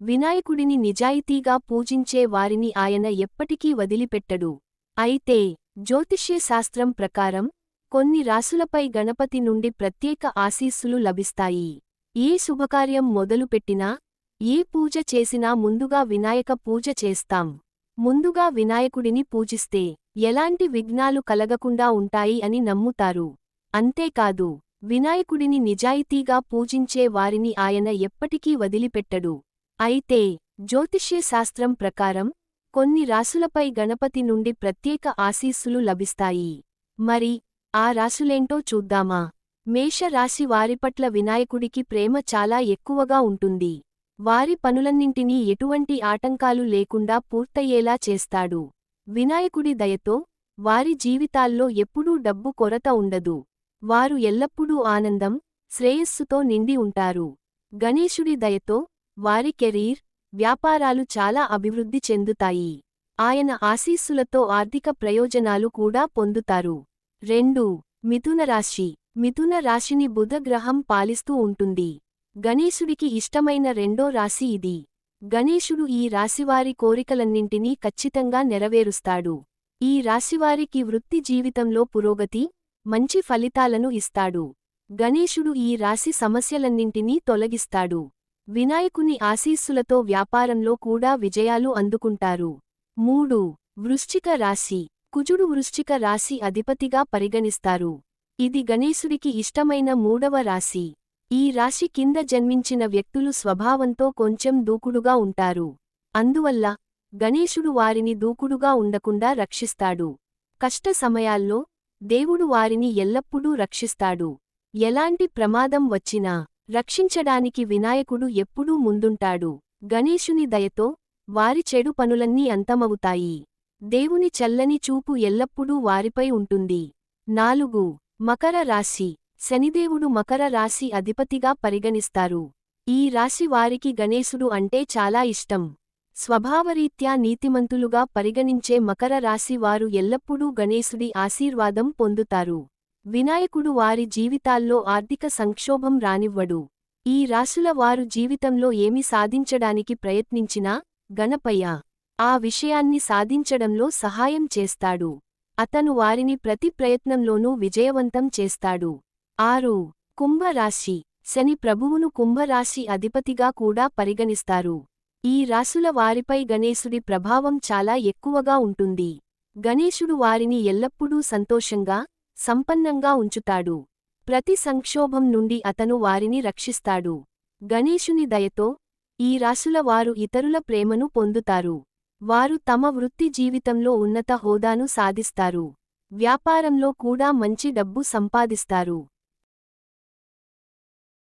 వినాయకుడిని నిజాయితీగా పూజించే వారిని ఆయన ఎప్పటికీ వదిలిపెట్టడు. అయితే జ్యోతిష్యశాస్త్రం ప్రకారం కొన్ని రాసులపై గణపతి నుండి ప్రత్యేక ఆశీస్సులు లభిస్తాయి. ఏ శుభకార్యం మొదలుపెట్టినా ఏ పూజ చేసినా ముందుగా వినాయక పూజ చేస్తాం. ముందుగా వినాయకుడిని పూజిస్తే ఎలాంటి విఘ్నాలు కలగకుండా ఉంటాయి అని నమ్ముతారు. అంతేకాదు వినాయకుడిని నిజాయితీగా పూజించే వారిని ఆయన ఎప్పటికీ వదిలిపెట్టడు. అయితే జ్యోతిష్యశాస్త్రం ప్రకారం కొన్ని రాసులపై గణపతి నుండి ప్రత్యేక ఆశీస్సులు లభిస్తాయి. మరి ఆ రాసులేంటో చూద్దామా? మేషరాశి వారిపట్ల వినాయకుడికి ప్రేమ చాలా ఎక్కువగా ఉంటుంది. వారి పనులన్నింటినీ ఎటువంటి ఆటంకాలు లేకుండా పూర్తయ్యేలా చేస్తాడు. వినాయకుడి దయతో వారి జీవితాల్లో ఎప్పుడూ డబ్బు కొరత ఉండదు. వారు ఎల్లప్పుడూ ఆనందం శ్రేయస్సుతో నిండి ఉంటారు. గణేశుడి దయతో వారి కెరీర్ వ్యాపారాలు చాలా అభివృద్ధి చెందుతాయి. ఆయన ఆశీస్సులతో ఆర్థిక ప్రయోజనాలు కూడా పొందుతారు. రెండు మిథున రాశి. మిథున రాశిని బుధగ్రహం పాలిస్తూ ఉంటుంది. గణేశుడికి ఇష్టమైన రెండో రాశి ఇది. గణేశుడు ఈ రాశివారి కోరికలన్నింటినీ ఖచ్చితంగా నెరవేరుస్తాడు. ఈ రాశివారికి వృత్తి జీవితంలో పురోగతి మంచి ఫలితాలను ఇస్తాడు. గణేశుడు ఈ రాశి సమస్యలన్నింటినీ తొలగిస్తాడు. వినాయకుని ఆశీస్సులతో వ్యాపారంలో కూడా విజయాలు అందుకుంటారు. మూడు. వృశ్చిక రాశి. కుజుడు వృశ్చిక రాశి అధిపతిగా పరిగణిస్తారు. ఇది గణేశుడికి ఇష్టమైన మూడవ రాశి. ఈ రాశి కింద జన్మించిన వ్యక్తులు స్వభావంతో కొంచెం దూకుడుగా ఉంటారు. అందువల్ల గణేశుడు వారిని దూకుడుగా ఉండకుండా రక్షిస్తాడు. కష్ట సమయాల్లో దేవుడు వారిని ఎల్లప్పుడూ రక్షిస్తాడు. ఎలాంటి ప్రమాదం వచ్చినా రక్షించడానికి వినాయకుడు ఎప్పుడూ ముందుంటాడు. గణేశుని దయతో వారి చెడు పనులన్నీ అంతమవుతాయి. దేవుని చల్లని చూపు ఎల్లప్పుడూ వారిపై ఉంటుంది. నాలుగు. మకర రాశి. శనిదేవుడు మకర రాశి అధిపతిగా పరిగణిస్తారు. ఈ రాశి వారికి గణేశుడు అంటే చాలా ఇష్టం. స్వభావరీత్యా నీతిమంతులుగా పరిగణించే మకర రాశి వారు ఎల్లప్పుడూ గణేశుడి ఆశీర్వాదం పొందుతారు. వినాయకుడు వారి జీవితాల్లో ఆర్థిక సంక్షోభం రానివ్వడు. ఈ రాశుల వారు జీవితంలో ఏమి సాధించడానికి ప్రయత్నించినా గణపయ్య ఆ విషయాన్ని సాధించడంలో సహాయం చేస్తాడు. అతను వారిని ప్రతి ప్రయత్నంలోనూ విజయవంతం చేస్తాడు. ఆరు. కుంభరాశి. శని ప్రభువును కుంభరాశి అధిపతిగా కూడా పరిగణిస్తారు. ఈ రాసుల వారిపై గణేశుడి ప్రభావం చాలా ఎక్కువగా ఉంటుంది. గణేశుడు వారిని ఎల్లప్పుడూ సంతోషంగా సంపన్నంగా ఉంచుతాడు. ప్రతి సంక్షోభం నుండి అతను వారిని రక్షిస్తాడు. గణేశుని దయతో ఈ రాశుల వారు ఇతరుల ప్రేమను పొందుతారు. వారు తమ వృత్తి జీవితంలో ఉన్నత హోదాను సాధిస్తారు. వ్యాపారంలో కూడా మంచి డబ్బు సంపాదిస్తారు.